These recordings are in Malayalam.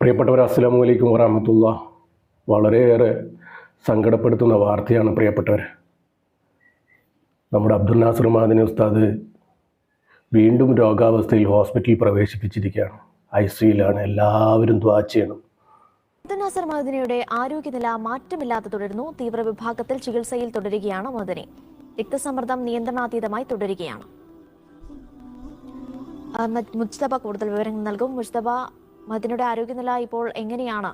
പ്രിയപ്പെട്ടവർ അസ്സലാമു അലൈക്കും വറഹമത്തുള്ള വളരെയേറെ സങ്കടപ്പെടുത്തുന്ന വാർത്തയാണ് പ്രിയപ്പെട്ടവർ നമ്മുടെ അബ്ദുൽ നാസർ മാദിനി ഉസ്താദ് വീണ്ടും രോഗാവസ്ഥയിൽ ഹോസ്പിറ്റലിൽ പ്രവേശിപ്പിച്ചിരിക്കുകയാണ്. ഐ സിയിലാണ് എല്ലാവരും ദ്വാ ചെയ്യണം. അബ്ദുൽ നാസർ മദനിയുടെ ആരോഗ്യനില മാറ്റമില്ലാതെ തുടരുന്നു. തീവ്രവിഭാഗത്തിൽ ചികിത്സയിൽ തുടരുകയാണ് മദനി. രക്തസമ്മർദ്ദം നിയന്ത്രണാതീതമായി തുടരുകയാണ്. മുജ്തബ കൂടുതൽ വിവരങ്ങൾ നൽകും. മുജ്തബ മദനിയുടെ ആരോഗ്യനില ഇപ്പോൾ എങ്ങനെയാണ്?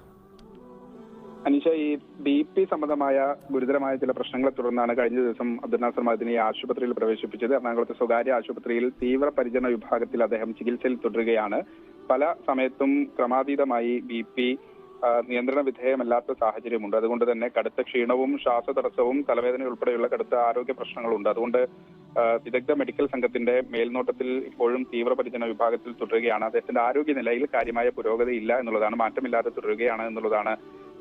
അനീഷ ഈ ബി പി സംബന്ധമായ ഗുരുതരമായ ചില പ്രശ്നങ്ങളെ തുടർന്നാണ് കഴിഞ്ഞ ദിവസം അബ്ദുനാസർ നാസർ ഈ ആശുപത്രിയിൽ പ്രവേശിപ്പിച്ചത്. എറണാകുളത്തെ സ്വകാര്യ ആശുപത്രിയിൽ തീവ്രപരിചരണ വിഭാഗത്തിൽ അദ്ദേഹം ചികിത്സയിൽ തുടരുകയാണ്. പല സമയത്തും ക്രമാതീതമായി ബി പി നിയന്ത്രണ വിധേയമല്ലാത്ത സാഹചര്യമുണ്ട്. അതുകൊണ്ട് തന്നെ കടുത്ത ക്ഷീണവും ശ്വാസതടസ്സവും തലവേദന ഉൾപ്പെടെയുള്ള കടുത്ത ആരോഗ്യ പ്രശ്നങ്ങളുണ്ട്. അതുകൊണ്ട് വിദഗ്ധ മെഡിക്കൽ സംഘത്തിന്റെ മേൽനോട്ടത്തിൽ ഇപ്പോഴും തീവ്രപരിചരണ വിഭാഗത്തിൽ തുടരുകയാണ്. അദ്ദേഹത്തിന്റെ ആരോഗ്യനിലയിൽ കാര്യമായ പുരോഗതി ഇല്ല എന്നുള്ളതാണ് മാറ്റമില്ലാതെ തുടരുകയാണ് എന്നുള്ളതാണ്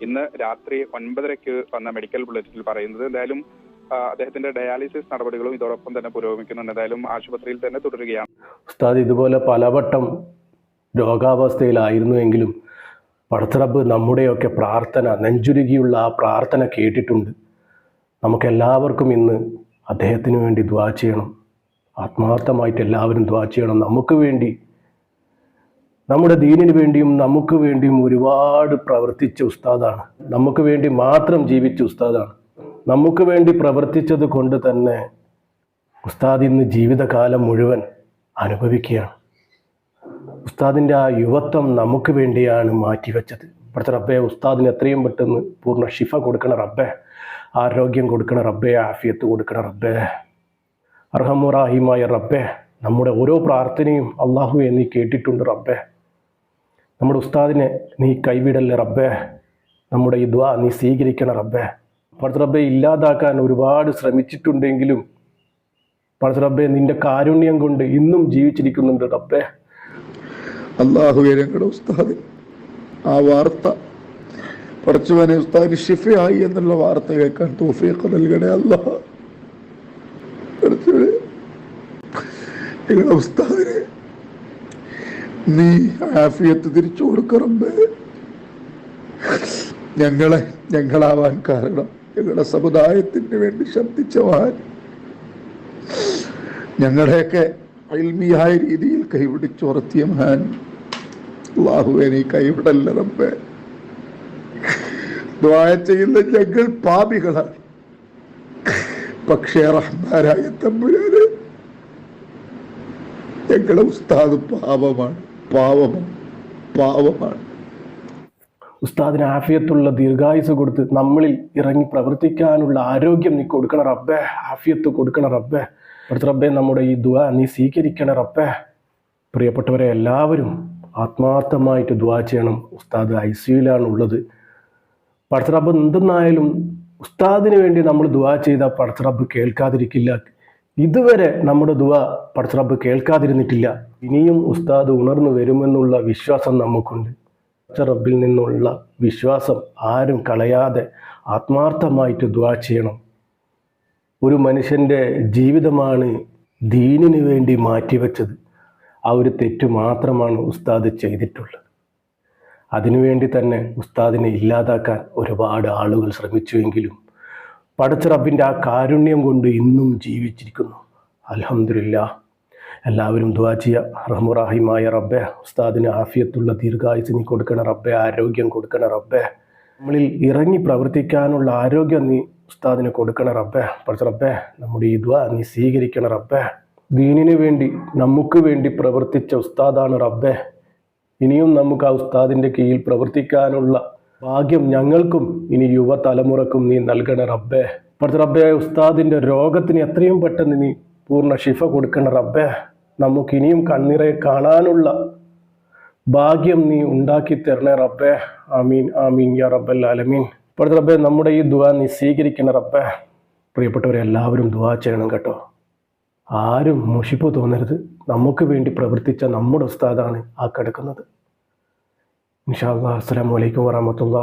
ഇന്ന് രാത്രി ഒൻപതരയ്ക്ക് വന്ന മെഡിക്കൽ ബുള്ളറ്റിനിൽ പറയുന്നത്. എന്തായാലും അദ്ദേഹത്തിന്റെ ഡയാലിസിസ് നടപടികളും ഇതോടൊപ്പം തന്നെ പുരോഗമിക്കുന്നുണ്ട്. എന്തായാലും ആശുപത്രിയിൽ തന്നെ തുടരുകയാണ്. ഉസ്താദ് ഇതുപോലെ പലവട്ടം രോഗാവസ്ഥയിലായിരുന്നുവെങ്കിലും പടത്തറബ് നമ്മുടെയൊക്കെ പ്രാർത്ഥന നെഞ്ചുരുകിയുള്ള ആ പ്രാർത്ഥന കേട്ടിട്ടുണ്ട്. നമുക്കെല്ലാവർക്കും ഇന്ന് അദ്ദേഹത്തിന് വേണ്ടി ദ്വാ ചെയ്യണം. ആത്മാർത്ഥമായിട്ട് എല്ലാവരും ദ്വാ ചെയ്യണം. നമുക്ക് വേണ്ടി നമ്മുടെ ദീനിന് വേണ്ടിയും നമുക്ക് വേണ്ടിയും ഒരുപാട് പ്രവർത്തിച്ച ഉസ്താദാണ്. നമുക്ക് വേണ്ടി മാത്രം ജീവിച്ച ഉസ്താദാണ്. നമുക്ക് വേണ്ടി പ്രവർത്തിച്ചത് കൊണ്ട് തന്നെ ഉസ്താദ് ഇന്ന് ജീവിതകാലം മുഴുവൻ അനുഭവിക്കുകയാണ്. ഉസ്താദിന്റെ ആ യുവത്വം നമുക്ക് വേണ്ടിയാണ് മാറ്റിവെച്ചത്. ഇപ്പോഴത്തെ റബ്ബെ ഉസ്താദിന് എത്രയും പെട്ടെന്ന് പൂർണ ഷിഫ കൊടുക്കണം റബ്ബെ. ആരോഗ്യം കൊടുക്കണ റബ്ബെ ആഫിയത്ത് കൊടുക്കണ റബ്ബെ. അർഹമുറാഹിമായ റബ്ബെ നമ്മുടെ ഓരോ പ്രാർത്ഥനയും അള്ളാഹുവെ നീ കേട്ടിട്ടുണ്ട് റബ്ബെ. നമ്മുടെ ഉസ്താദിനെ നീ കൈവിടല്ലേ റബ്ബെ. നമ്മുടെ ഈ ദ്വാ നീ സ്വീകരിക്കണ റബ്ബെ. പടത്ത് റബ്ബെ ഇല്ലാതാക്കാൻ ഒരുപാട് ശ്രമിച്ചിട്ടുണ്ടെങ്കിലും പടത്ത് റബ്ബെ നിന്റെ കാരുണ്യം കൊണ്ട് ഇന്നും ജീവിച്ചിരിക്കുന്നുണ്ട് റബ്ബെ. ഞങ്ങളുടെ ഉസ്താദ് ആ വാർത്ത പഠിച്ചവനെ ഉസ്താദിന് ഷിഫയായി എന്നുള്ള വാർത്ത കേൾക്കാൻ തോഫീഖ് നൽകണേ അല്ല. നിങ്ങളുടെ ഉസ്താദിന് നീ ആഫിയത്ത് തിരിച്ചു കൊടുക്കറമ്പേ ഞങ്ങളെ ഞങ്ങളാവാൻ കാരണം ഞങ്ങളുടെ സമുദായത്തിന് വേണ്ടി ശബ്ദിച്ചവാൻ ഞങ്ങളുടെയൊക്കെ അൽമിയായ രീതിയിൽ കൈപിടിച്ചുറത്തിയ മഹാൻ. അള്ളാഹുവെ നീ കൈവിടല്ല റബ്ബേ. ദ്വായ ചെയ്യുന്ന ഞങ്ങൾ പാപികളാണ്. പക്ഷേ റഹ്മാനായ തമ്പുരാന് ഞങ്ങളുടെ ഉസ്താദ് പാപമാണ് പാവമാണ് പാവമാണ്. ഉസ്താദിന് ആഫിയത്തുള്ള ദീർഘായുസ് കൊടുത്ത് നമ്മളിൽ ഇറങ്ങി പ്രവർത്തിക്കാനുള്ള ആരോഗ്യം നീ കൊടുക്കണ റബ്ബേ ആഫിയത്ത് കൊടുക്കണ റബ്ബേ. അടുത്ത റബ്ബേ നമ്മുടെ ഈ ദുആ നീ സ്വീകരിക്കണ റബ്ബേ. പ്രിയപ്പെട്ടവരെ എല്ലാവരും ആത്മാർത്ഥമായിട്ട് ദുആ ചെയ്യണം. ഉസ്താദ് ഐ സിയുലാണ് ഉള്ളത്. പടച്ച റബ്ബ് എന്തെന്നായാലും ഉസ്താദിന് വേണ്ടി നമ്മൾ ദുആ ചെയ്ത പടച്ചറബ് കേൾക്കാതിരിക്കില്ല. ഇതുവരെ നമ്മുടെ ദുആ പടച്ചറബ് കേൾക്കാതിരുന്നിട്ടില്ല. ഇനിയും ഉസ്താദ് ഉണർന്നു വരുമെന്നുള്ള വിശ്വാസം നമുക്കുണ്ട്. പടച്ചറബിൽ നിന്നുള്ള വിശ്വാസം ആരും കളയാതെ ആത്മാർത്ഥമായിട്ട് ദുആ ചെയ്യണം. ഒരു മനുഷ്യന്റെ ജീവിതമാണ് ദീനിന് വേണ്ടി മാറ്റിവെച്ചത്. ആ ഒരു തെറ്റ് മാത്രമാണ് ഉസ്താദ് ചെയ്തിട്ടുള്ളത്. അതിനുവേണ്ടി തന്നെ ഉസ്താദിനെ ഇല്ലാതാക്കാൻ ഒരുപാട് ആളുകൾ ശ്രമിച്ചുവെങ്കിലും പടച്ച റബ്ബിന്റെ ആ കാരുണ്യം കൊണ്ട് ഇന്നും ജീവിച്ചിരിക്കുന്നു. അലഹമില്ല എല്ലാവരും ദ്വാചിയ ചെയ്യുക. റഹ്മുറാഹിമായ റബ്ബെ ഉസ്താദിന് ആഫിയത്തുള്ള ദീർഘായുസ് നീ കൊടുക്കണ റബ്ബെ ആരോഗ്യം കൊടുക്കണ റബ്ബെ. നമ്മളിൽ ഇറങ്ങി പ്രവർത്തിക്കാനുള്ള ആരോഗ്യം നീ ഉസ്താദിന് കൊടുക്കണ റബ്ബെ. പടച്ച റബ്ബെ നമ്മുടെ ഈ ദ്വാ നീ സ്വീകരിക്കണ റബ്ബെ. ദീനിനു വേണ്ടി നമുക്ക് വേണ്ടി പ്രവർത്തിച്ച ഉസ്താദാണ് റബ്ബെ. ഇനിയും നമുക്ക് ആ ഉസ്താദിന്റെ കീഴിൽ പ്രവർത്തിക്കാനുള്ള ഭാഗ്യം ഞങ്ങൾക്കും ഇനി യുവതലമുറക്കും നീ നൽകണ റബ്ബേ. ഇപ്പോഴത്തെ റബ്ബേ ഉസ്താദിന്റെ രോഗത്തിന് എത്രയും പെട്ടെന്ന് നീ പൂർണ ശിഫ കൊടുക്കണ റബ്ബേ. നമുക്ക് ഇനിയും കണ്ണിറയെ കാണാനുള്ള ഭാഗ്യം നീ ഉണ്ടാക്കി തരണേ റബ്ബേ. ആമീൻ ആമീൻ യാ റബ്ബൽ ആലമീൻ. ഇപ്പോഴത്തെ റബ്ബേ നമ്മുടെ ഈ ദുവാ നീ സ്വീകരിക്കണ റബ്ബേ. പ്രിയപ്പെട്ടവരെ എല്ലാവരും ദുആ ചെയ്യണം കേട്ടോ. ആരും മുഷിപ്പ് തോന്നരുത്. നമുക്ക് വേണ്ടി പ്രവർത്തിച്ച നമ്മുടെ ഉസ്താദാണ് ആ കിടക്കുന്നത്. ഇൻഷാ അല്ലാ അസ്സലാമു അലൈക്കും വറഹമത്തുള്ള